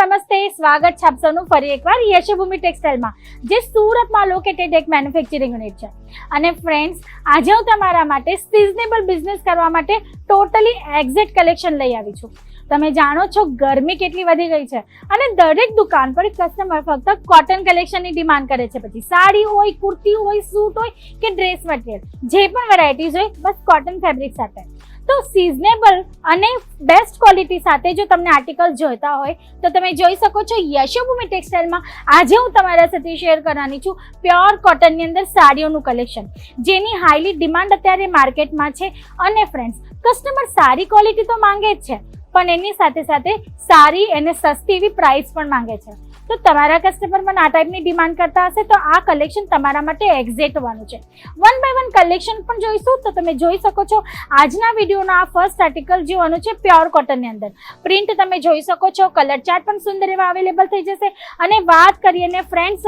નમસ્તે, સ્વાગત છે આપ ફરી એકવાર યશભૂમિ ટેક્સટાઇલમાં, જે સુરતમાં લોકેટેડ એક મેન્યુફેક્ચરિંગ યુનિટ છે. અને ફ્રેન્ડ્સ આજે હું તમારા માટે સિઝનેબલ બિઝનેસ કરવા માટે ટોટલી એક્ઝેક્ટ કલેક્શન લઈ આવી છું. તમે જાણો છો ગરમી કેટલી વધી ગઈ છે અને દરેક દુકાન પર કસ્ટમર ફક્ત કોટન કલેક્શનની ડિમાન્ડ કરે છે. પછી સાડી હોય, કુર્તી હોય સૂટ હોય કે ડ્રેસ મટીરિયલ જે પણ વેરાયટીઝ હોય, બસ કોટન ફેબ્રિક સાથે. તો સિઝનેબલ અને બેસ્ટ ક્વોલિટી સાથે જો તમને આર્ટિકલ જોઈતા હોય, તો તમે જોઈ શકો છો યશોભૂમિ ટેક્સટાઇલમાં આજે હું તમારા સાથે શેર કરવાની છું પ્યોર કોટનની અંદર સાડીઓનું કલેક્શન જેની હાઈલી ડિમાન્ડ અત્યારે માર્કેટમાં છે. અને ફ્રેન્ડ્સ કસ્ટમર સારી ક્વોલિટી તો માંગે જ છે, પણ એની સાથે સાથે સારી અને સસ્તી એવી પ્રાઇસ પણ માંગે છે. તો તમારા કસ્ટમર પણ આ ટાઈપની ડિમાન્ડ કરતા હશે, તો આ કલેક્શન તમારા માટે એક્ઝેક્ટ હોવાનું છે. વન બાય વન કલેક્શન પણ જોઈશું, તો તમે જોઈ શકો છો, આજના વિડીયોનો આ ફર્સ્ટ આર્ટિકલ જોવાનું છે પ્યોર કોટનની અંદર. પ્રિન્ટ તમે જોઈ શકો છો કલર ચાર્ટ પણ સુંદર એવા અવેલેબલ થઈ જશે. અને વાત કરીએ ને ફ્રેન્ડ્સ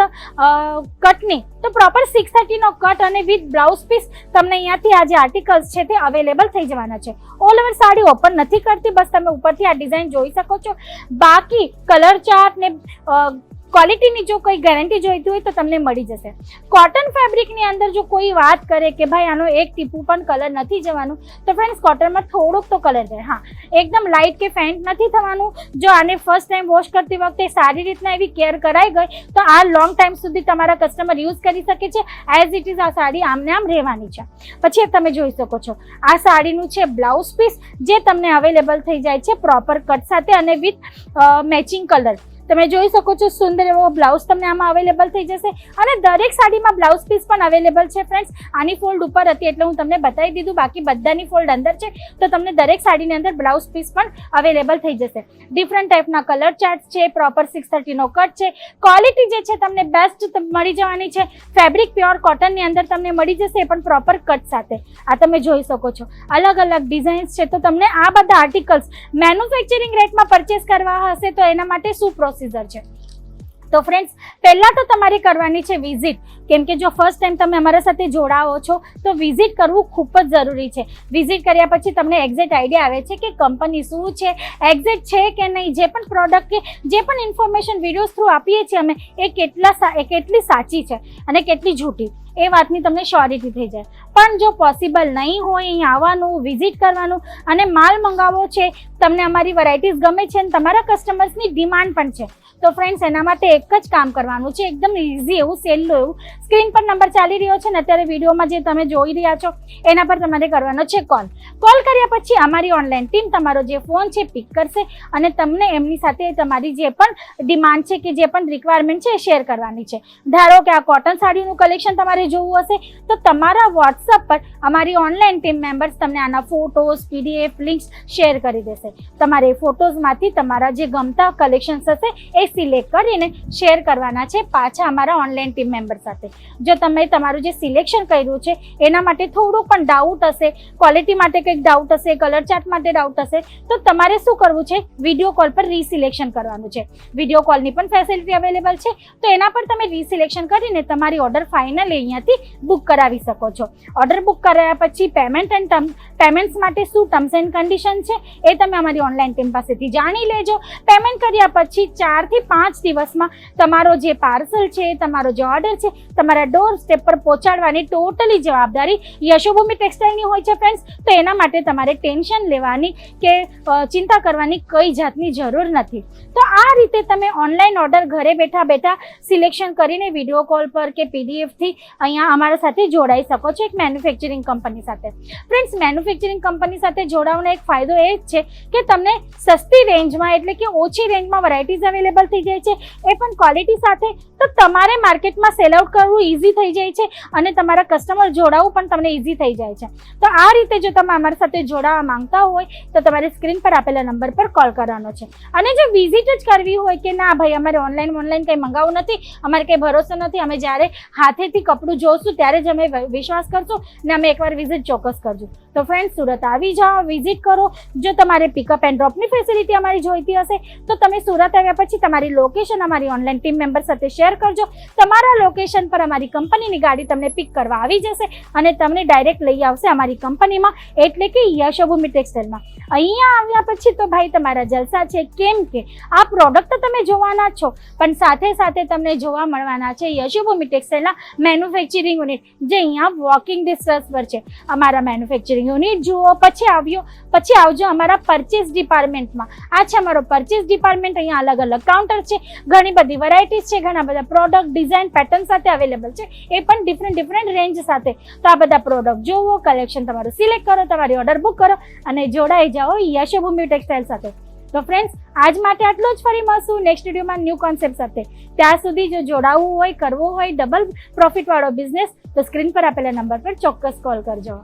કટની તો પ્રોપર સિક્સ થર્ટીનો કટ અને વિથ બ્લાઉઝ પીસ તમને અહીંયાથી આ જે આર્ટિકલ્સ છે તે અવેલેબલ થઈ જવાના છે. ઓલ ઓવર સાડી ઓપન નથી કરતી, બસ તમે ઉપરથી આ ડિઝાઇન જોઈ શકો છો. બાકી કલર ચાર્ટ ને ક્વોલિટીની જો કોઈ ગેરંટી જોઈતી હોય તો તમને મળી જશે. કોટન ફેબ્રિકની અંદર જો કોઈ વાત કરે કે ભાઈ આનો એક ટીપું પણ કલર નથી જવાનું, તો ફ્રેન્ડ્સ કોટનમાં થોડોક તો કલર જાય. હા, એકદમ લાઇટ કે ફેન્ટ નથી થવાનું. જો આને ફર્સ્ટ ટાઈમ વોશ કરતી વખતે સારી રીતના એવી કેર કરાઈ ગઈ, તો આ લોંગ ટાઈમ સુધી તમારા કસ્ટમર યુઝ કરી શકે છે. એઝ ઇટ ઇઝ આ સાડી આમને આમ રહેવાની છે. પછી તમે જોઈ શકો છો, આ સાડીનું છે બ્લાઉઝ પીસ જે તમને અવેલેબલ થઈ જાય છે પ્રોપર કટ સાથે અને વિથ મેચિંગ કલર તમે જોઈ શકો છો સુંદર એવો બ્લાઉઝ તમને આમાં અવેલેબલ થઈ જશે. અને દરેક સાડીમાં બ્લાઉઝ પીસ પણ અવેલેબલ છે ફ્રેન્ડ્સ આની ફોલ્ડ ઉપર હતી એટલે હું તમને બતાવી દીધું. બાકી બધાની ફોલ્ડ અંદર છે. તો તમને દરેક સાડીની અંદર બ્લાઉઝ પીસ પણ અવેલેબલ થઈ જશે. ડિફરન્ટ ટાઈપના કલર ચાર્ટ છે પ્રોપર સિક્સ થર્ટીનો કટ છે. ક્વોલિટી જે છે તમને બેસ્ટ મળી જવાની છે. ફેબ્રિક પ્યોર કોટનની અંદર તમને મળી જશે એ પણ પ્રોપર કટ સાથે. આ તમે જોઈ શકો છો. અલગ અલગ ડિઝાઇન્સ છે. તો તમને આ બધા આર્ટિકલ્સ મેન્યુફેક્ચરિંગ રેટમાં પરચેસ કરવા હશે તો એના માટે શું પ્રોસીજર છે. તો ફ્રેન્ડ્સ પહેલાં તો તમારે કરવાની છે વિઝિટ કેમ કે જો ફર્સ્ટ ટાઈમ તમે અમારા સાથે જોડાવો છો, તો વિઝિટ કરવું ખૂબ જ જરૂરી છે. વિઝિટ કર્યા પછી તમને એક્ઝેક્ટ આઈડિયા આવે છે કે કંપની શું છે એક્ઝેક્ટ છે કે નહીં, જે પણ પ્રોડક્ટ કે જે પણ ઇન્ફોર્મેશન વિડીયોઝ થ્રુ આપીએ છીએ અમે, એ કેટલા કેટલી સાચી છે અને કેટલી જૂઠી. એ વાતની તમને શ્યોરિટી થઈ જાય. પણ જો પોસિબલ નહીં હોય અહીં આવવાનું વિઝિટ કરવાનું અને માલ મંગાવવો છે, તમને અમારી વેરાયટીઝ ગમે છે અને તમારા કસ્ટમર્સની ડિમાન્ડ પણ છે. તો ફ્રેન્ડ્સ એના માટે એક જ કામ કરવાનું છે. એકદમ ઇઝી એવું સહેલું એવું. સ્ક્રીન પર નંબર ચાલી રહ્યો છે ને અત્યારે વિડીયોમાં જે તમે જોઈ રહ્યા છો, એના પર તમારે કરવાનો છે કોલ કોલ કર્યા પછી અમારી ઓનલાઈન ટીમ તમારો જે ફોન છે પિક કરશે અને તમને એમની સાથે તમારી જે પણ ડિમાન્ડ છે કે જે પણ રિક્વાયરમેન્ટ છે એ શેર કરવાની છે. ધારો કે આ કોટન સાડીનું કલેક્શન તમારે જોવું હશે, તો તમારા વોટ્સઅપ પર અમારી ઓનલાઈન ટીમ મેમ્બર્સ તમને આના ફોટોઝ પીડીએફ લિંક્સ શેર કરી દેશે. તમારે એ ફોટોઝમાંથી તમારા જે ગમતા કલેક્શન્સ હશે, એ સિલેક્ટ કરીને શેર કરવાના છે પાછા અમારા ઓનલાઈન ટીમ મેમ્બર સાથે. જો તમે તમારું જે સિલેક્શન કર્યું છે, એના માટે થોડું પણ ડાઉટ હશે ક્વોલિટી માટે કંઈક ડાઉટ હશે કલર ચાર્ટ માટે ડાઉટ હશે, તો તમારે શું કરવું છે? વીડિયો કોલ પર રીસિલેક્શન કરવાનું છે. વીડિયો કોલની પણ ફેસિલિટી અવેલેબલ છે, તો એના પર તમે રીસિલેક્શન કરીને તમારી ઓર્ડર ફાઇનલી અહીંયાથી બુક કરાવી શકો છો. ઓર્ડર બુક કરાયા પછી પેમેન્ટ એન્ડ પેમેન્ટ્સ માટે શું ટર્મ્સ એન્ડ કન્ડિશન છે એ તમે અમારી ઓનલાઈન ટીમ પાસેથી જાણી લેજો. પેમેન્ટ કર્યા પછી ચારથી પાંચ દિવસમાં તમારો જે પાર્સલ છે, તમારો જે ઓર્ડર છે, તમારા ડોર સ્ટેપ પર પહોંચાડવાની ટોટલી જવાબદારી યશોભૂમિ ટેક્સટાઇલની હોય છે ફ્રેન્ડ્સ તો એના માટે તમારે ટેન્શન લેવાની કે ચિંતા કરવાની કઈ જાતની જરૂર નથી. તો આ રીતે તમે ઓનલાઈન ઓર્ડર ઘરે બેઠા બેઠા સિલેક્શન કરીને વીડિયો કોલ પર કે પીડીએફથી અહીંયા અમારા સાથે જોડાઈ શકો છો એક મેન્યુફેક્ચરિંગ કંપની સાથે. ફ્રેન્ડ્સ મેન્યુફેક્ચરિંગ કંપની સાથે જોડાવાનો એક ફાયદો એ જ છે કે તમને સસ્તી રેન્જમાં એટલે કે ઓછી રેન્જમાં વેરાયટીઝ અવેલેબલ થઈ જાય છે. એ પણ ક્વોલિટી સાથે તો તમારે માર્કેટમાં સેલ આઉટ કરવું ઇઝી થઈ જાય છે અને તમારા કસ્ટમર જોડાવવું પણ તમને ઇઝી થઈ જાય છે. તો આ રીતે જો તમે અમારી સાથે જોડાવા માંગતા હોય તો તમારે સ્ક્રીન પર આપેલા નંબર પર કોલ કરવાનો છે. અને જો વિઝિટ જ કરવી હોય કે ના ભાઈ, અમારે ઓનલાઈન ઓનલાઈન કંઈ મંગાવવું નથી, અમારે કંઈ ભરોસો નથી, અમે જ્યારે હાથેથી કપડું બધું જોશું ત્યારે જ અમે વિશ્વાસ કરશું ને અમે એકવાર વિઝિટ ચોક્કસ કરજો. તો ફ્રેન્ડ સુરત આવી જાઓ વિઝિટ કરો. જો તમારે પિકઅપ એન્ડ ડ્રોપની ફેસિલિટી અમારી જોઈતી હશે, તો તમે સુરત આવ્યા પછી તમારી લોકેશન અમારી ઓનલાઈન ટીમ મેમ્બર સાથે શેર કરજો. તમારા લોકેશન પર અમારી કંપનીની ગાડી તમને પિક કરવા આવી જશે અને તમને ડાયરેક્ટ લઈ આવશે અમારી કંપનીમાં એટલે કે યશોભૂમિ ટેક્સટાઇલમાં અહીંયા આવ્યા પછી તો ભાઈ તમારા જલસા છે, કેમ કે આ પ્રોડક્ટ તો તમે જોવાના જ છો, પણ સાથે સાથે તમને જોવા મળવાના છે યશોભૂમિ ટેક્સટાઇલના મેન્યુફેક્ચરિંગ યુનિટ જે અહીંયા વોકિંગ ડિસ્ટન્સ પર છે. અમારા મેન્યુફેક્ચરિંગ યુનિટ જુઓ, પછી આવ્યો, પછી આવજો અમારા પરચેસ ડિપાર્ટમેન્ટમાં આ છે અમારો પરચેસ ડિપાર્ટમેન્ટ અહીંયા અલગ અલગ કાઉન્ટર છે, ઘણી બધી વેરાયટીઝ છે, ઘણા બધા પ્રોડક્ટ ડિઝાઇન પેટર્ન સાથે અવેલેબલ છે, એ પણ ડિફરન્ટ ડિફરન્ટ રેન્જ સાથે. તો આ બધા પ્રોડક્ટ જુઓ કલેક્શન તમારું સિલેક્ટ કરો, તમારી ઓર્ડર બુક કરો, અને જોડાઈ જાઓ યશોભૂમિ ટેક્સટાઇલ સાથે. તો ફ્રેન્ડ્સ આજ માટે આટલું જ ફરી મળશું નેક્સ્ટ વિડીયોમાં ન્યૂ કોન્સેપ્ટ સાથે. ત્યાં સુધી જો જોડાવવું હોય, કરવું હોય ડબલ પ્રોફિટવાળો બિઝનેસ તો સ્ક્રીન પર આપેલા નંબર પર ચોક્કસ કોલ કરજો.